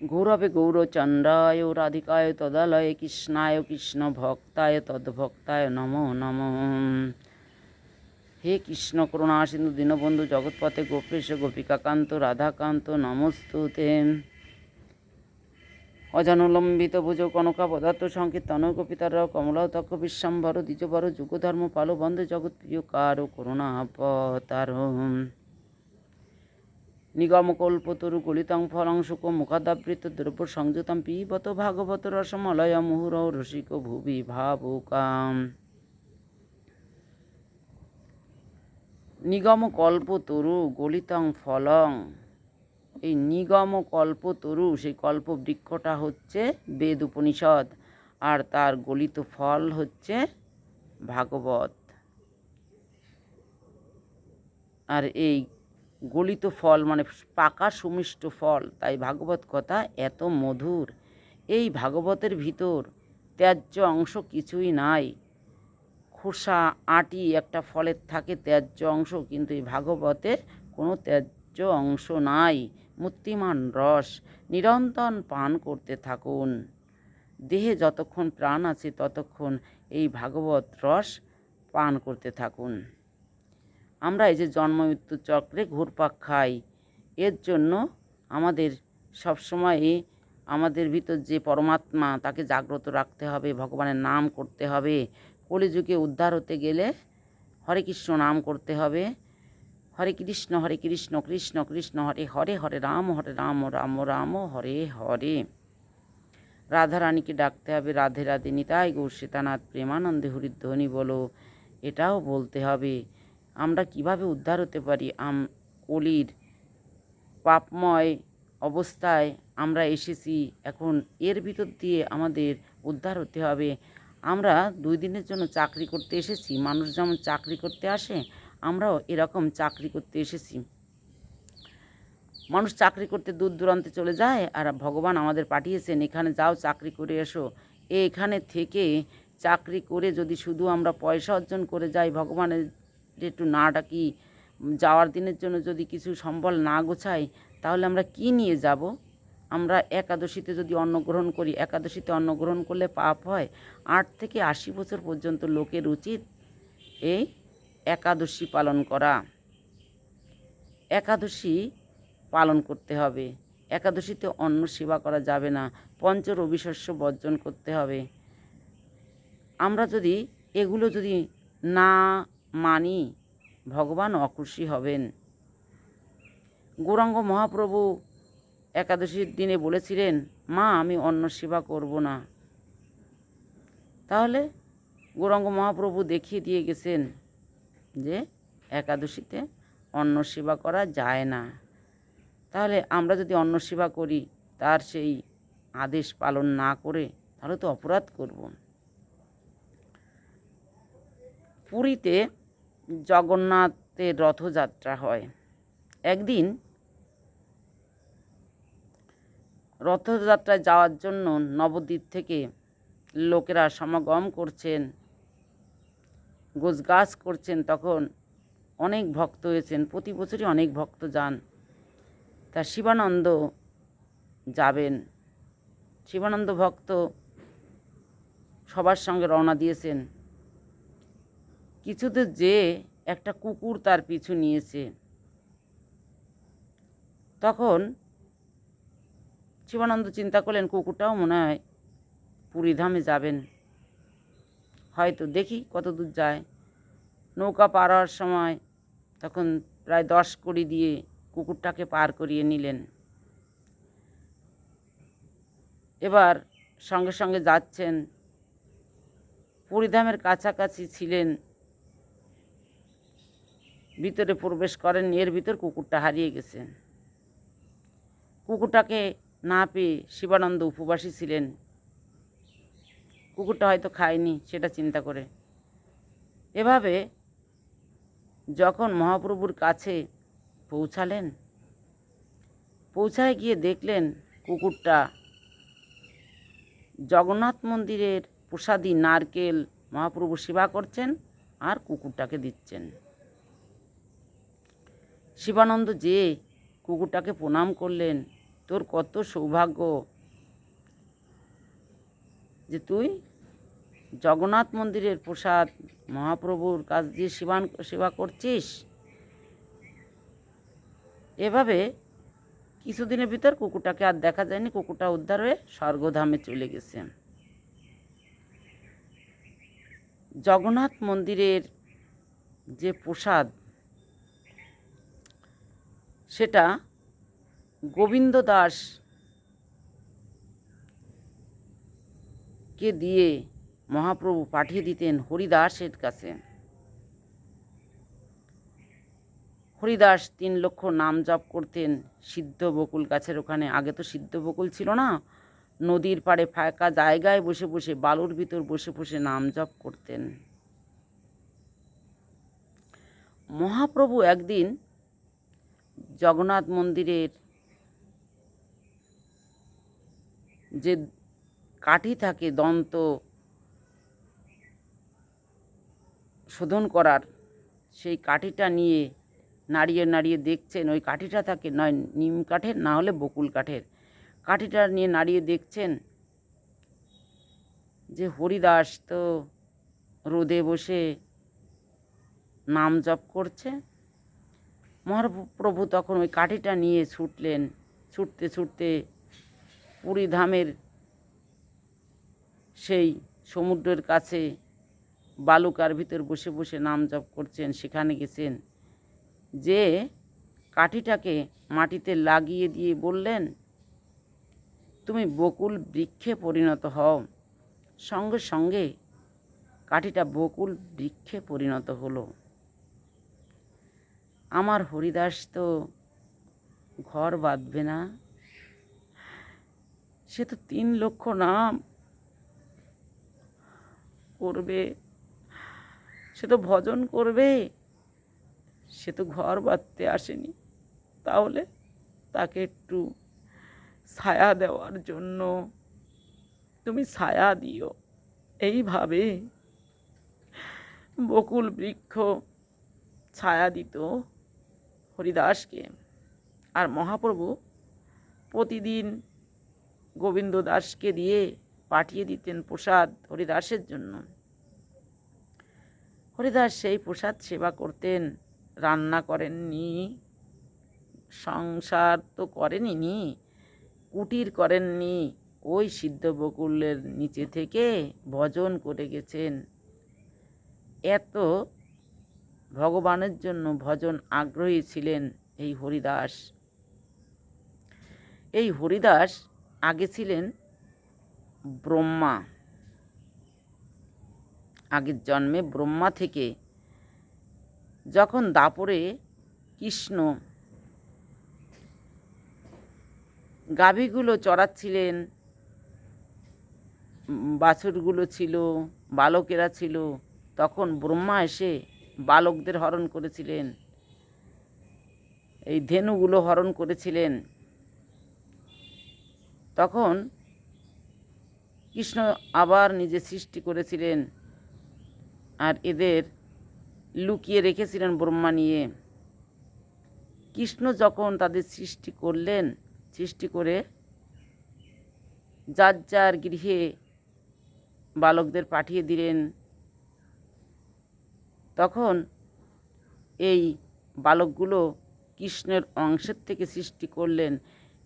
গৌরবে গৌরচন্দ্রায় রাধিকায় তদালয়ে কৃষ্ণায় কৃষ্ণ ভক্তায় তদ্ভক্তায় নম নম। হে কৃষ্ণ করুণা সিন্ধু দীনবন্ধু জগৎপথে গোপেশ, গোপিকাকান্ত, রাধাকান্ত, নমস্তুতে। অজানুলম্বিত ভুজ, কনকা, পদার্থ, সংকীর্তন, গোপিতার, কমলাও, তক্ষ, বিশ্বাম্বর, দ্বিজবর, যুগধর্ম পালো বন্ধে জগৎ, প্রিয় কারও করুণা অবতার নিগমকল্পতরু গলিতং ফলং শুক মুখাদাবৃত দ্রব্য সংযুতম পিবত ভাগবত রসমলয় মুহুর রসিক ভুবি ভাবুকাম নিগম কল্পতরু গলিতং ফলং এই নিগম কল্পতরু সেই কল্প বৃক্ষটা হচ্ছে বেদ উপনিষদ আর তার গলিত ফল হচ্ছে ভাগবত। আর এই গলিত ফল মানে পাকা সুমিষ্ট ফল। তাই ভাগবত কথা এত মধুর। এই ভাগবতের ভিতর ত্যায্য অংশ কিছুই নাই। খোসা, আটি একটা ফলের থাকে ত্যায্য অংশ, কিন্তু এই ভাগবতে কোনো ত্যায্য অংশ নাই। মূর্তিমান রস, নিরন্তর পান করতে থাকুন। দেহে যতক্ষণ প্রাণ আছে ততক্ষণ এই ভাগবত রস পান করতে থাকুন। আমরা এই যে জন্ম মৃত্যু চক্রে ঘুরপাক খাই, এর জন্য আমাদের সবসময় আমাদের ভিতর যে পরমাত্মা, তাকে জাগ্রত রাখতে হবে, ভগবানের নাম করতে হবে, কলিযুগে উদ্ধার হতে গেলে হরে কৃষ্ণ নাম করতে হবে, হরে কৃষ্ণ হরে কৃষ্ণ কৃষ্ণ কৃষ্ণ, হরে হরে হরে রাম হরে রাম রাম রাম, হরে হরে। রাধারানীকে ডাকতে হবে, রাধে রাধে, নিতাই গৌর সীতানাথ, প্রেমানন্দে হরিধ্বনি বলো, এটাও বলতে হবে। আমরা কীভাবে উদ্ধার হতে পারি? আম, কলির পাপময় অবস্থায় আমরা এসেছি। এখন এর ভিতর দিয়ে আমাদের উদ্ধার হতে হবে। আমরা দুই দিনের জন্য চাকরি করতে এসেছি। মানুষ যেমন চাকরি করতে আসে, আমরাও এরকম চাকরি করতে এসেছি। মানুষ চাকরি করতে দূর দূরান্তে চলে যায় আর ভগবান আমাদের পাঠিয়েছেন, এখানে যাও, চাকরি করে এসো। এখানে থেকে চাকরি করে যদি শুধু আমরা পয়সা অর্জন করে যাই ভগবানের একটু না ডাকি যাওয়ার দিনের জন্য যদি কিছু সম্বল না গোছাই, তাহলে আমরা কি নিয়ে যাব? আমরা একাদশীতে যদি অন্নগ্রহণ করি, একাদশীতে অন্নগ্রহণ করলে পাপ হয়? আট থেকে আশি বছর পর্যন্ত লোকের উচিত এই একাদশী পালন করা। একাদশী পালন করতে হবে। একাদশীতে অন্ন সেবা করা যাবে না। পঞ্চ রবিশস্য বর্জন করতে হবে। আমরা যদি এগুলো যদি না মানি, ভগবান অখুশি হবেন। গৌরাঙ্গ মহাপ্রভু একাদশীর দিনে বলেছিলেন, মা, আমি অন্ন সেবা করব না। তাহলে গৌরাঙ্গ মহাপ্রভু দেখিয়ে দিয়ে গেছেন যে একাদশীতে অন্ন সেবা করা যায় না। তাহলে আমরা যদি অন্ন সেবা করি, তার সেই আদেশ পালন না করে, তাহলে তো অপরাধ করব। পুরীতে জগন্নাথের রথযাত্রা হয়। একদিন রথযাত্রায় যাওয়ার জন্য নবদ্বীপ থেকে লোকেরা সমাগম করছেন, গোছগাছ করছেন। তখন অনেক ভক্ত হয়েছেন প্রতি বছরই অনেক ভক্ত যান। তা শিবানন্দ যাবেন। শিবানন্দ ভক্ত সবার সঙ্গে রওনা দিয়েছেন। কিছুতে যে একটা কুকুর তার পিছু নিয়েছে। তখন শিবানন্দ চিন্তা করলেন, কুকুরটাও মনে হয় পুরীধামে যাবেন। হয়তো দেখি কত দূর যায়। নৌকা পার হওয়ার সময় তখন প্রায় দশ কড়ি দিয়ে কুকুরটাকে পার করিয়ে নিলেন। এবার সঙ্গে সঙ্গে যাচ্ছেন। পুরীধামের কাছাকাছি ছিলেন ভিতরে প্রবেশ করেন এর ভিতর কুকুরটা হারিয়ে গেছে। কুকুরটাকে না পেয়ে শিবানন্দ উপবাসী ছিলেন। কুকুরটা হয়তো খায়নি, সেটা চিন্তা করে। এভাবে যখন মহাপ্রভুর কাছে পৌঁছালেন, পৌঁছায় গিয়ে দেখলেন কুকুরটা জগন্নাথ মন্দিরের প্রসাদী নারকেল মহাপ্রভু সেবা করছেন আর কুকুরটাকে দিচ্ছেন। শিবানন্দ যে কুকুরটাকে প্রণাম করলেন, তোর কত সৌভাগ্য। যে তুই জগন্নাথ মন্দিরের প্রসাদ, মহাপ্রভুর কাছ দিয়ে সেবান সেবা করছিস। এভাবে কিছুদিনের ভিতর কুকুরটাকে আর দেখা যায়নি, কুকুরটা উদ্ধার হয়ে স্বর্গধামে চলে গেছে। জগন্নাথ মন্দিরের যে প্রসাদ সেটা গোবিন্দ দাস কে দিয়ে মহাপ্রভু পাঠিয়ে দিতেন হরিদাসের কাছে। হরিদাস তিন লক্ষ নাম জপ করতেন, সিদ্ধ বকুল গাছের ওখানে। আগে তো সিদ্ধ বকুল ছিল না। নদীর পাড়ে ফাঁকা জায়গায় বসে বসে, বালুর ভিতর বসে বসে নাম জপ করতেন। মহাপ্রভু একদিন জগন্নাথ মন্দিরের যে কাঠি থাকে দন্ত শোধন করার, সেই কাঠিটা নিয়ে নাড়িয়ে নাড়িয়ে দেখছেন। ওই কাঠিটা থাকে, নয়, নিম কাঠের না হলে বকুল কাঠের। কাঠিটা নিয়ে নাড়িয়ে দেখছেন যে হরিদাস তো রোদে বসে নাম জপ করছে। মহাপ্রভু তখন ওই কাঠিটা নিয়ে ছুটলেন। ছুটতে ছুটতে পুরী ধামের সেই সমুদ্রের কাছে বালুকার ভিতর বসে বসে নাম জপ করছেন, সেখানে গেছেন। যে কাঠিটাকে মাটিতে লাগিয়ে দিয়ে বললেন, তুমি বকুল বৃক্ষে পরিণত হও। সঙ্গে সঙ্গে কাঠিটা বকুল বৃক্ষে পরিণত হলো। আমার হরিদাস তো ঘর বাঁধবে না। সে তো তিন লক্ষ নাম করবে। সে তো ভজন করবে। সে তো ঘর বাঁধতে আসেনি। তাহলে তাকে একটু ছায়া দেওয়ার জন্য তুমি ছায়া দিও। এইভাবে বকুল বৃক্ষ ছায়া দিত। হরিদাসকে। আর মহাপ্রভু প্রতিদিন গোবিন্দ দাসকে দিয়ে পাঠিয়ে দিতেন প্রসাদ হরিদাসের জন্য। হরিদাস সেই প্রসাদ সেবা করতেন, রান্না করেননি, সংসার তো করেনি কুটির করেননি, ওই সিদ্ধ বকুলের নিচে থেকে ভজন করে গেছেন। এত ভগবানের জন্য ভজন আগ্রহী ছিলেন এই হরিদাস। এই হরিদাস আগে ছিলেন ব্রহ্মা। আগের জন্মে ব্রহ্মা থেকে যখন দাপরে কৃষ্ণ গাভীগুলো চড়াচ্ছিলেন, বাছুরগুলো ছিল, বালকেরা ছিল, তখন ব্রহ্মা এসে বালকদের হরণ করেছিলেন। এই ধেনুগুলো হরণ করেছিলেন। তখন কৃষ্ণ আবার নিজে সৃষ্টি করেছিলেন আর এদের লুকিয়ে রেখেছিলেন ব্রহ্মা নিয়ে। কৃষ্ণ যখন তাদের সৃষ্টি করলেন, সৃষ্টি করে যার যার গৃহে বালকদের পাঠিয়ে দিলেন তখন এই বালকগুলো কৃষ্ণের অংশের থেকে সৃষ্টি করলেন।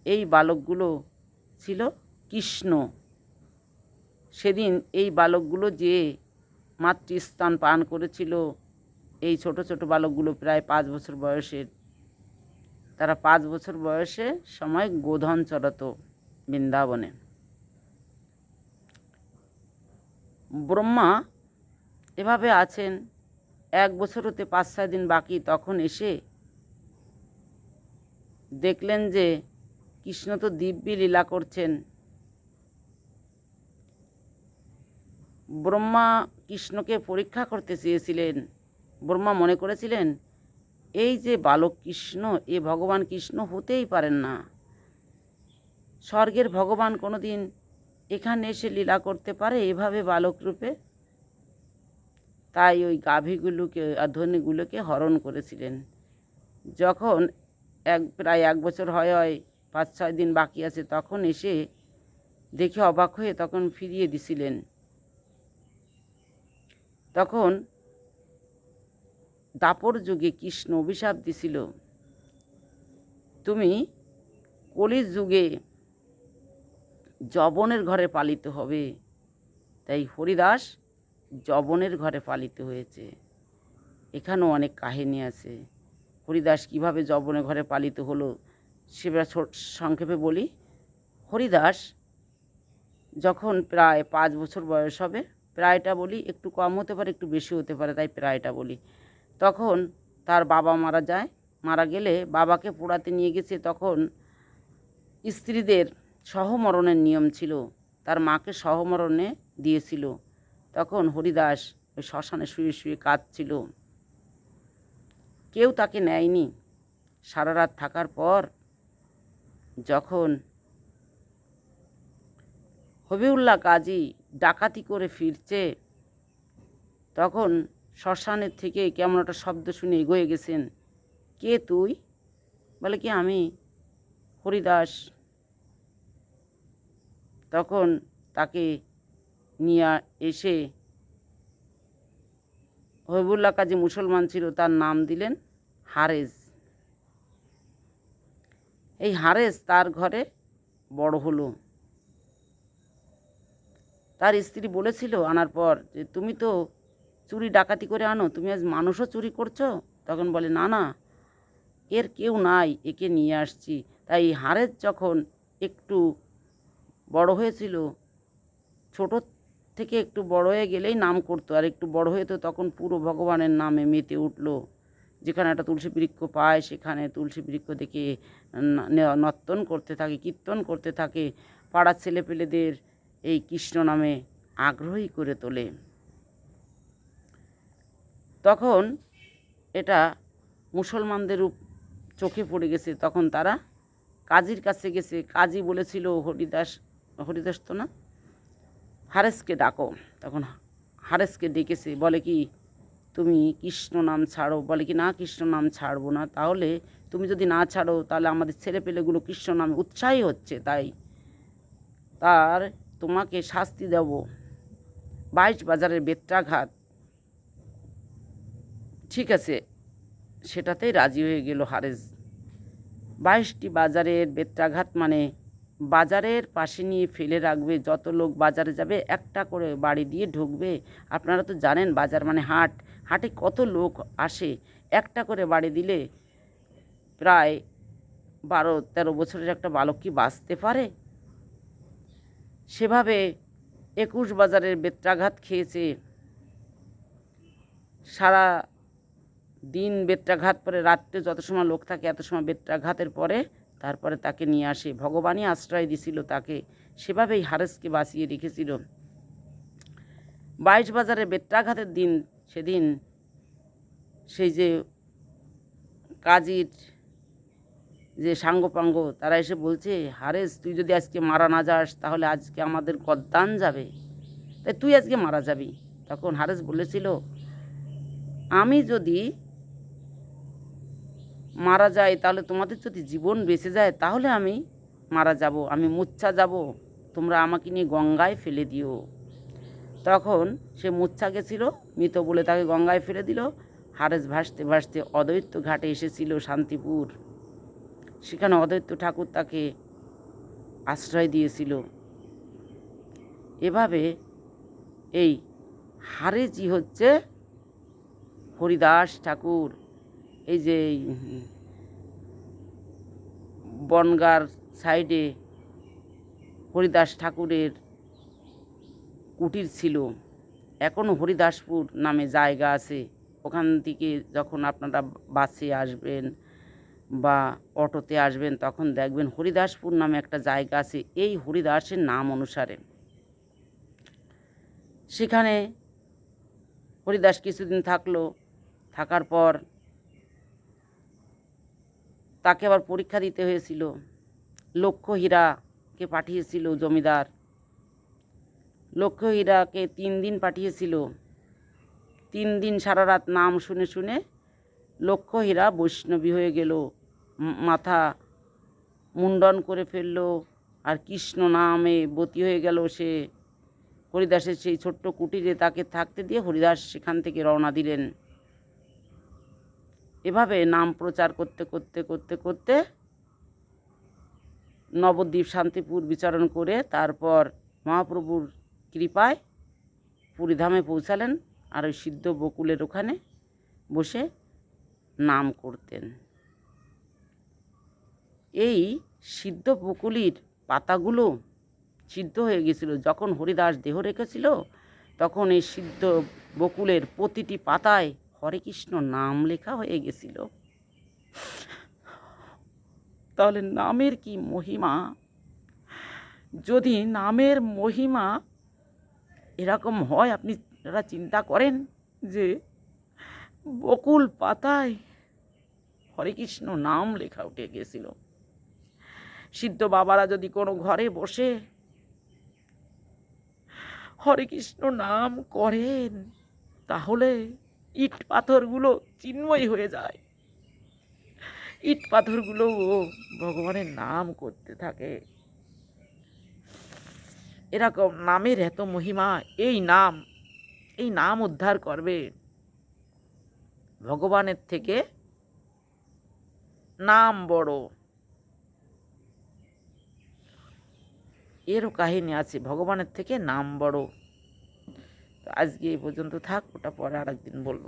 এই বালকগুলো ছিল কৃষ্ণ। সেদিন এই বালকগুলো যে মাতৃস্থান পান করেছিল, এই ছোট ছোট বালকগুলো প্রায় পাঁচ বছর বয়সের। তারা পাঁচ বছর বয়সে সময় গোধন চড়াতো বৃন্দাবনে। ব্রহ্মা এভাবে আছেন। এক বছর হতে পাঁচ, ছয় দিন বাকি, তখন এসে দেখলেন যে কৃষ্ণ তো দিব্যি লীলা করছেন। ব্রহ্মা কৃষ্ণকে পরীক্ষা করতে চেয়েছিলেন। ব্রহ্মা মনে করেছিলেন, এই যে বালক কৃষ্ণ, এ ভগবান কৃষ্ণ হতেই পারেন না। স্বর্গের ভগবান কোনো দিন এখানে এসে লীলা করতে পারে এভাবে বালক রূপে? তাই ওই গাভীগুলোকে ধনীগুলোকে হরণ করেছিলেন। যখন এক, প্রায় এক বছর হয় হয়, পাঁচ, ছয় দিন বাকি আছে, তখন এসে দেখে অবাক হয়ে তখন ফিরিয়ে দিছিলেন। তখন দাপর যুগে কৃষ্ণ অভিশাপ দিছিল, তুমি কলির যুগে জবনের ঘরে পালিত হবে। তাই হরিদাস জবনের ঘরে পালিত হয়েছে। এখানেও অনেক কাহিনী আছে। হরিদাস কীভাবে জবনের ঘরে পালিত হলো, সেটা সংক্ষেপে বলি। হরিদাস যখন প্রায় পাঁচ বছর বয়স হবে, প্রায়টা বলি একটু কম হতে পারে, একটু বেশি হতে পারে, তাই প্রায়টা বলি। তখন তার বাবা মারা যায়, মারা গেলে বাবাকে পোড়াতে নিয়ে গেছে। তখন স্ত্রীদের সহমরণের নিয়ম ছিল, তার মাকে সহমরণে দিয়েছিল। তখন হরিদাস ওই শ্মশানে শুয়ে শুয়ে কাঁদছিল। কেউ তাকে নেয়নি। সারা রাত থাকার পর যখন হবিউল্লাহ কাজী ডাকাতি করে ফিরছে, তখন শ্মশানের থেকে কেমন একটা শব্দ শুনে এগোয়ে গেছেন। কে তুই? বলে কি আমি, হরিদাস। তখন তাকে নিয়ে এসে হবিবুল্লাহ কাজী মুসলমান ছিল, তার নাম দিলেন হারেজ। এই হারেজ তার ঘরে বড় হলো। তার স্ত্রী বলেছিল আনার পর যে, তুমি তো চুরি ডাকাতি করে আনো, তুমি আজ মানুষও চুরি করছ? তখন বলে, না না, এর কেউ নাই, একে নিয়ে আসছি। তাই হারেজ যখন একটু বড় হয়েছিল, ছোট থেকে একটু বড় হয়ে গেলেই নাম করতো। আর একটু বড় হয়ে তো তখন পুরো ভগবানের নামে মেতে উঠল। যেখানে একটা তুলসী বৃক্ষ পায়, সেখানে তুলসী বৃক্ষ দেখে নর্তন করতে থাকে, কীর্তন করতে থাকে। পাড়ার ছেলেপেলেদের এই কৃষ্ণ নামে আগ্রহী করে তোলে। তখন এটা মুসলমানদের চোখে পড়ে গেছে। তখন তারা কাজীর কাছে গেছে। কাজী বলেছিল, হরিদাস হরিদাস তো না? হারেসকে ডাকো। তখন হারেসকে ডেকেছে, বলে কি, তুমি কৃষ্ণ নাম ছাড়ো। বলে কি, না, কৃষ্ণ নাম ছাড়বো না। তাহলে তুমি যদি না ছাড়ো, তাহলে আমাদের ছেলেপেলেগুলো কৃষ্ণ নামে উৎসাহী হচ্ছে। তাই তার তোমাকে শাস্তি দেব। বাইশ বাজারের বেত্রাঘাত। ঠিক আছে, সেটাতেই রাজি হয়ে গেল হারেস। বাইশটি বাজারের বেত্রাঘাত মানে বাজারের পাশে নিয়ে ফেলে রাখবে। যত লোক বাজারে যাবে, একটা করে বাড়ি দিয়ে ঢুকবে। আপনারা তো জানেন বাজার মানে হাট। হাটে কত লোক আসে, একটা করে বাড়ি দিলে প্রায় বারো, তেরো বছরের একটা বালক কি বাঁচতে পারে? সেভাবে একুশ বাজারের বেত্রাঘাত খেয়েছে। সারা দিন বেত্রাঘাত পরে, রাত্রে যত সময় লোক থাকে, এত সময় বেত্রাঘাতের পরে তারপরে তাকে নিয়ে আসে। ভগবানই আশ্রয় দিছিল তাকে। সেভাবেই হারেসকে বাঁচিয়ে রেখেছিল। বাইশ বাজারে বেত্রাঘাতের দিন, সেদিন সেই যে কাজীর যে সাঙ্গপাঙ্গ, তারা এসে বলছে, হারেস, তুই যদি আজকে মারা না যাস, তাহলে আজকে আমাদের গদ্দান যাবে। তাই তুই আজকে মারা যাবি? তখন হারেস বলেছিল, আমি যদি মারা যায়, তাহলে তোমাদের যদি জীবন বেঁচে যায়, তাহলে আমি মারা যাব, আমি মুচ্ছা যাব। তোমরা আমাকে নিয়ে গঙ্গায় ফেলে দিও। তখন সে মুচ্ছা গেছিল, মৃত বলে তাকে গঙ্গায় ফেলে দিল। হারেস ভাসতে ভাসতে অদ্বৈত ঘাটে এসেছিল শান্তিপুর। সেখানে অদ্বৈত ঠাকুর তাকে আশ্রয় দিয়েছিল। এভাবে এই হারেজি হচ্ছে হরিদাস ঠাকুর। এই যে বনগার সাইডে হরিদাস ঠাকুরের কুটির ছিল। এখনও হরিদাসপুর নামে জায়গা আছে। ওখান থেকে যখন আপনারা বাসে আসবেন বা অটোতে আসবেন, তখন দেখবেন হরিদাসপুর নামে একটা জায়গা আছে। এই হরিদাসের নাম অনুসারে। সেখানে হরিদাস কিছুদিন থাকল। থাকার পর তাকে আবার পরীক্ষা দিতে হয়েছিল। লক্ষ্য হীরাকে পাঠিয়েছিল জমিদার। লক্ষ্য হীরাকে তিন দিন পাঠিয়েছিল। তিন দিন সারা রাত নাম শুনে শুনে লক্ষ্য হীরা বৈষ্ণবী হয়ে গেল। মাথা মুন্ডন করে ফেলল আর কৃষ্ণ নামে বতী হয়ে গেল সে। হরিদাসের সেই ছোট্ট কুটিরে তাকে থাকতে দিয়ে হরিদাস সেখান থেকে রওনা দিলেন। এভাবে নাম প্রচার করতে করতে করতে করতে নবদ্বীপ শান্তিপুর বিচরণ করে তারপর মহাপ্রভুর কৃপায় পুরীধামে পৌঁছালেন আর ওই সিদ্ধ বকুলের ওখানে বসে নাম করতেন। এই সিদ্ধ বকুলির পাতাগুলো সিদ্ধ হয়ে গেছিল। যখন হরিদাস দেহ রেখেছিল, তখন এই সিদ্ধ বকুলের প্রতিটি পাতায় হরে কৃষ্ণ নাম লেখা হয়ে গেছিল। তাহলে নামের কি মহিমা? যদি নামের মহিমা এরকম হয়, আপনি যারা চিন্তা করেন যে বকুল পাতায় হরে কৃষ্ণ নাম লেখা উঠে গেছিল। সিদ্ধ বাবারা যদি কোনো ঘরে বসে হরে কৃষ্ণ নাম করেন, তাহলে ইট পাথরগুলো চিন্ময় হয়ে যায়। ইট পাথরগুলোও ভগবানের নাম করতে থাকে। এরকম নামের এত মহিমা, এই নাম এই নাম উদ্ধার করবে ভগবানের থেকে নাম বড়। এরও কাহিনী আছে, ভগবানের থেকে নাম বড়। আজকে এই পর্যন্ত থাক ওটা পরে আরেকদিন বলব